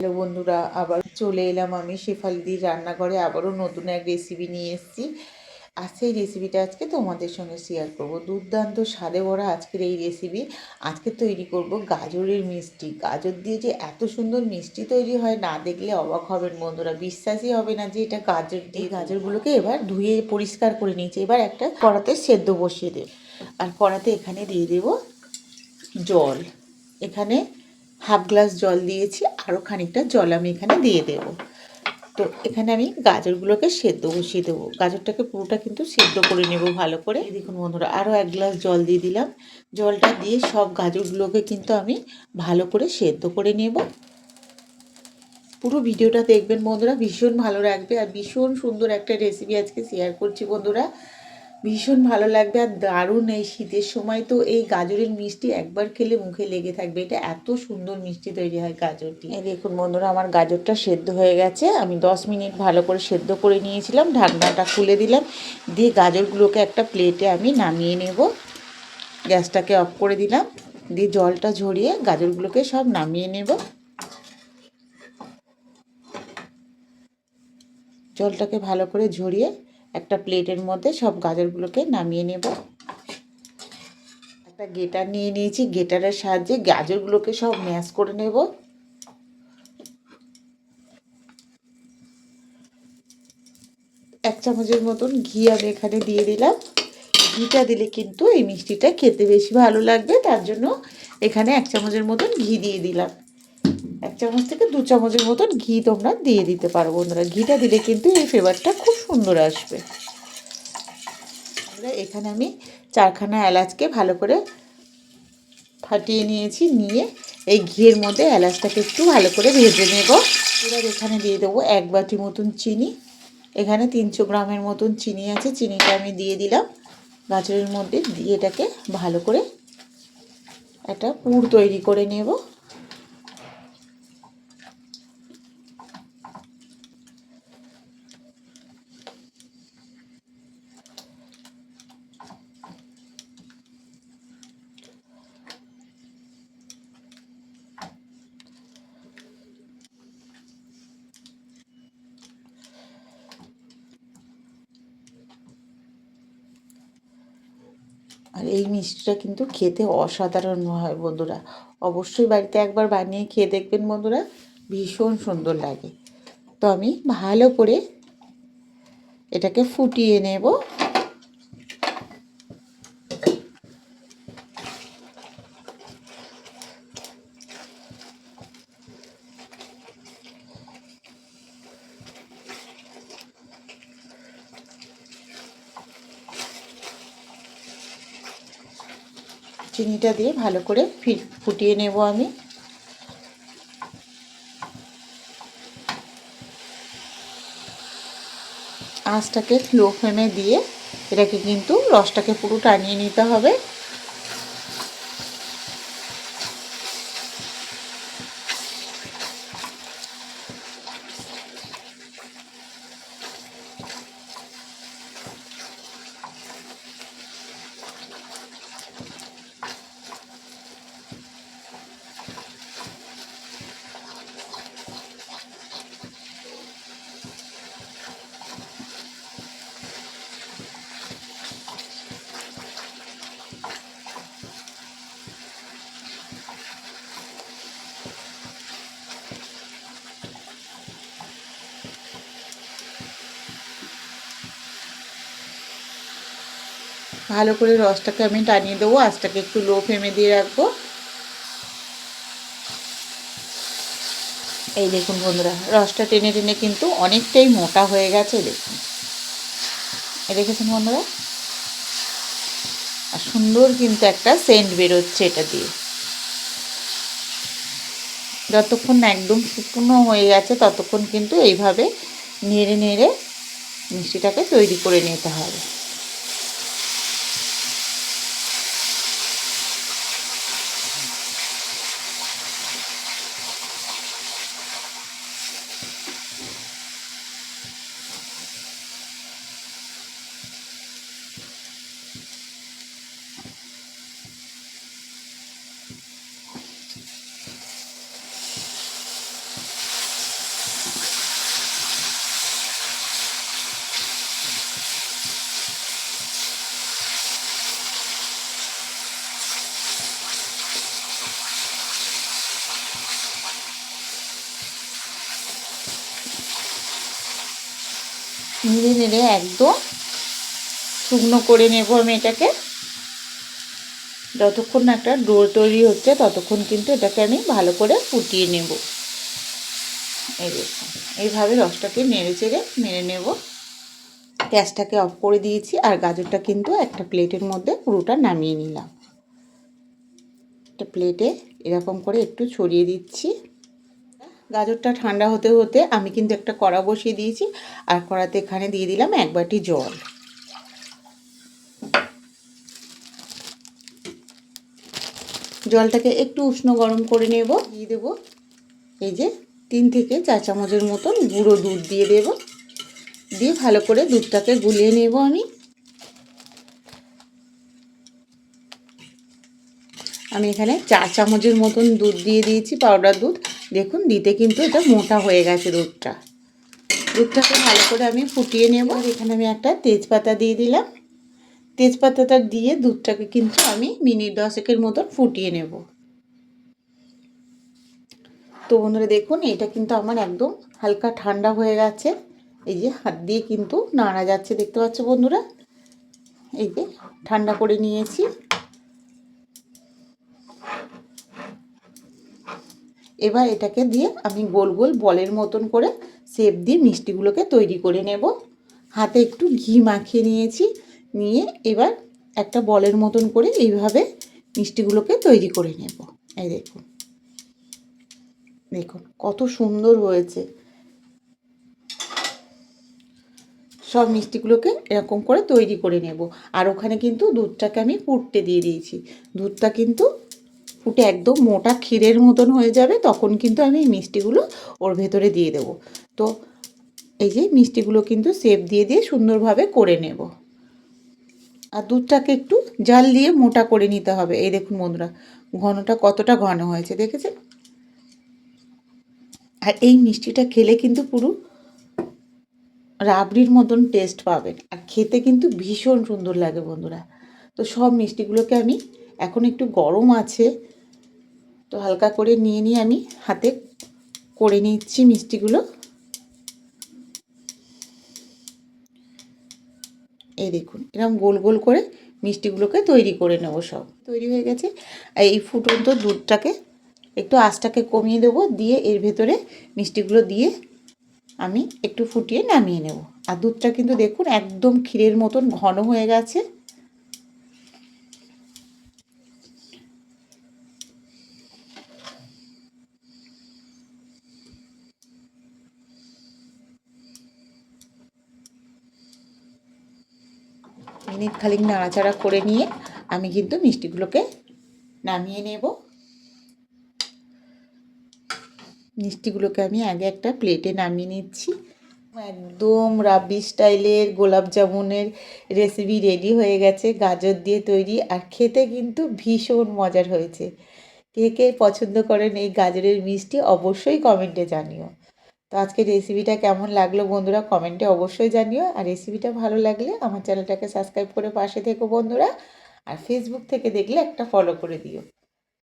Hello বন্ধুরা, আবার চলে এলাম আমি শেফালিদির রান্নাঘরে, আবারও নতুন এক রেসিপি নিয়ে এসেছি। আর সেই রেসিপিটা আজকে তোমাদের সঙ্গে শেয়ার করব। দুর্দান্ত স্বাদে ভরা আজকের এই রেসিপি আজকে তৈরি করব গাজরের মিষ্টি। গাজর দিয়ে যে এত সুন্দর মিষ্টি তৈরি হয়, না দেখলে অবাক হবেন বন্ধুরা। বিশ্বাসই হবে না যে এটা গাজর দিয়ে। গাজরগুলোকে এবার ধুয়ে পরিষ্কার করে নিয়েছি। এবার একটা কড়াতে সেদ্ধ বসিয়ে দেব। আর কড়াতে এখানে দিয়ে দেব জল। এখানে হাফ গ্লাস জল দিয়েছি। আরও খানিকটা জল আমি এখানে দিয়ে দেব। তো এখানে আমি গাজরগুলোকে সেদ্ধ বসিয়ে দেবো। গাজরটাকে পুরোটা কিন্তু সেদ্ধ করে নেব ভালো করে। দেখুন বন্ধুরা আরও এক গ্লাস জল দিয়ে দিলাম। জলটা দিয়ে সব গাজরগুলোকে কিন্তু আমি ভালো করে সেদ্ধ করে নেব। পুরো ভিডিওটা দেখবেন বন্ধুরা, ভীষণ ভালো লাগবে আর ভীষণ সুন্দর একটা রেসিপি আজকে শেয়ার করছি বন্ধুরা। ভীষণ ভালো লাগবে আর দারুণ এই শীতের সময় তো এই গাজরের মিষ্টি একবার খেলে মুখে লেগে থাকবে। এটা এত সুন্দর মিষ্টি তৈরি হয় গাজরটি। দেখুন বন্ধুরা, আমার গাজরটা সেদ্ধ হয়ে গেছে। আমি দশ মিনিট ভালো করে সেদ্ধ করে নিয়েছিলাম, ঢাকনাটা খুলে দিলাম। দিয়ে গাজরগুলোকে একটা প্লেটে আমি নামিয়ে নেব। গ্যাসটাকে অফ করে দিলাম। দিয়ে জলটা ঝরিয়ে গাজরগুলোকে সব নামিয়ে নেব। জলটাকে ভালো করে ঝরিয়ে একটা প্লেটের মধ্যে সব গাজরগুলোকে নামিয়ে নেব। একটা গেটার নিয়ে নিয়েছি, গেটারের সাহায্যে গাজরগুলোকে সব ম্যাশ করে নেব। এক চামচের মতন ঘি আমি এখানে দিয়ে দিলাম। ঘিটা দিলে কিন্তু এই মিষ্টিটা খেতে বেশি ভালো লাগবে, তার জন্য এখানে এক চামচের মতন ঘি দিয়ে দিলাম। এক চামচ থেকে দু চামচের মতন ঘি তোমরা দিয়ে দিতে পারো বন্ধুরা। ঘিটা দিলে কিন্তু এই ফ্লেভারটা খুব সুন্দর আসবে। এখানে আমি চারখানা এলাচকে ভালো করে ফাটিয়ে নিয়েছি, নিয়ে এই ঘিয়ের মধ্যে এলাচটাকে একটু ভালো করে ভেজে নেব। এবার এখানে দিয়ে দেবো এক বাটি মতন চিনি। এখানে তিনশো গ্রামের মতন চিনি আছে, চিনিটা আমি দিয়ে দিলাম। গাজরের মধ্যে দিয়ে এটাকে ভালো করে একটা পুর তৈরি করে নেব। আর এই মিষ্টিটা কিন্তু খেতে অসাধারণ হয় বন্ধুরা। অবশ্যই বাড়িতে একবার বানিয়ে খেয়ে দেখবেন বন্ধুরা, ভীষণ সুন্দর লাগে। তো আমি ভালো করে এটাকে ফুটিয়ে নেব। চিনিটা দিয়ে ভালো করে ফুটিয়ে নেব আমি। আঁচটাকে স্লো ফ্লেমে দিয়ে এটাকে কিন্তু রসটাকে পুরো টানিয়ে নিতে হবে। ভালো করে রসটাকে আমি টানিয়ে দেবো, আঁচটাকে একটু লো ফ্লেমে দিয়ে রাখব। এই দেখুন বন্ধুরা, রসটা টেনে টেনে কিন্তু অনেকটাই মোটা হয়ে গেছে দেখুন। এ দেখেছেন বন্ধুরা? আর সুন্দর কিন্তু একটা সেন্ট বেরোচ্ছে এটা দিয়ে। যতক্ষণ একদম শুকনো হয়ে গেছে, ততক্ষণ কিন্তু এইভাবে নেড়ে নেড়ে মিষ্টিটাকে তৈরি করে নিতে হবে। নেড়ে নেড়ে একদম শুকনো করে নেব আমি এটাকে। যতক্ষণ না একটা ডো তৈরি হচ্ছে, ততক্ষণ কিন্তু এটাকে আমি ভালো করে ফুটিয়ে নেব। এই দেখুন, এইভাবে রসটাকে নেড়ে চেড়ে মেরে নেব। গ্যাসটাকে অফ করে দিয়েছি আর গাজরটা কিন্তু একটা প্লেটের মধ্যে পুরোটা নামিয়ে নিলাম। একটা প্লেটে এরকম করে একটু ছড়িয়ে দিচ্ছি। গাজরটা ঠান্ডা হতে হতে আমি কিন্তু একটা কড়া বসিয়ে দিয়েছি, আর কড়াতে এখানে দিয়ে দিলাম এক বাটি জল। জলটাকে একটু উষ্ণ গরম করে নেব, দিয়ে দেব এই যে তিন থেকে চার চামচের মতন গুঁড়ো দুধ দিয়ে দেব, দিয়ে ভালো করে দুধটাকে গুলিয়ে নেব আমি। আমি এখানে চার চামচের মতন দুধ দিয়ে দিয়েছি, পাউডার দুধ। দেখুন, দিতে কিন্তু এটা মোটা হয়ে গেছে দুধটা। দুধটাকে ভালো করে আমি ফুটিয়ে নেব। আর এখানে আমি একটা তেজপাতা দিয়ে দিলাম। তেজপাতাটা দিয়ে দুধটাকে কিন্তু আমি মিনিট দশেকের মতন ফুটিয়ে নেব। তো বন্ধুরা, দেখুন, এটা কিন্তু আমার একদম হালকা ঠান্ডা হয়ে গেছে। এই যে হাত দিয়ে কিন্তু নাড়া যাচ্ছে, দেখতে পাচ্ছ বন্ধুরা? এই যে ঠান্ডা করে নিয়েছি। এবার এটাকে দিয়ে আমি গোল গোল বলের মতন করে শেপ দিয়ে মিষ্টিগুলোকে তৈরি করে নেব। হাতে একটু ঘি মাখিয়ে নিয়েছি, নিয়ে এবার একটা বলের মতন করে এইভাবে মিষ্টিগুলোকে তৈরি করে নেব। এই দেখুন। দেখুন, কত সুন্দর হয়েছে। সব মিষ্টিগুলোকে এরকম করে তৈরি করে নেব। আর ওখানে কিন্তু দুধটাকে আমি ফুটতে দিয়ে দিয়েছি। দুধটা কিন্তু ফুটে একদম মোটা ক্ষীরের মতন হয়ে যাবে, তখন কিন্তু আমি মিষ্টিগুলো ওর ভেতরে দিয়ে দেব। তো এই যে মিষ্টিগুলো কিন্তু সেপ দিয়ে দিয়ে সুন্দরভাবে করে নেব। আর দুধটাকে একটু জাল দিয়ে মোটা করে নিতে হবে। এই দেখুন বন্ধুরা, ঘনটা কতটা ঘন হয়েছে দেখেছেন? আর এই মিষ্টিটা খেলে কিন্তু পুরো রাবড়ির মতন টেস্ট পাবেন। আর খেতে কিন্তু ভীষণ সুন্দর লাগে বন্ধুরা। তো সব মিষ্টিগুলোকে আমি এখন একটু গরম আছে তো হালকা করে নিয়ে নিয়ে আমি হাতে করে নিচ্ছি মিষ্টিগুলো। এই দেখুন এরকম গোল গোল করে মিষ্টিগুলোকে তৈরি করে নেব সব। তৈরি হয়ে গেছে। এই ফুটন্ত দুধটাকে, একটু আঁচটাকে কমিয়ে দেবো, দিয়ে এর ভেতরে মিষ্টিগুলো দিয়ে আমি একটু ফুটিয়ে নামিয়ে নেব। আর দুধটা কিন্তু দেখুন একদম ক্ষীরের মতন ঘন হয়ে গেছে। মিনিট খালিক নাড়াচাড়া করে নিয়ে আমি কিন্তু মিষ্টিগুলোকে নামিয়ে নেব। মিষ্টিগুলোকে আমি আগে একটা প্লেটে নামিয়ে নিচ্ছি। একদম রাবি স্টাইলের গোলাপ জামুনের রেসিপি রেডি হয়ে গেছে, গাজর দিয়ে তৈরি আর খেতে কিন্তু ভীষণ মজার হয়েছে। কে কে পছন্দ করেন এই গাজরের মিষ্টি অবশ্যই কমেন্টে জানিও। তো আজকে রেসিপিটা কেমন লাগল বন্ধুরা কমেন্টে অবশ্যই জানিও। আর রেসিপিটা ভালো লাগলে আমার চ্যানেলটাকে সাবস্ক্রাইব করে পাশে থেকো বন্ধুরা। আর ফেসবুক থেকে দেখলে একটা ফলো করে দিও।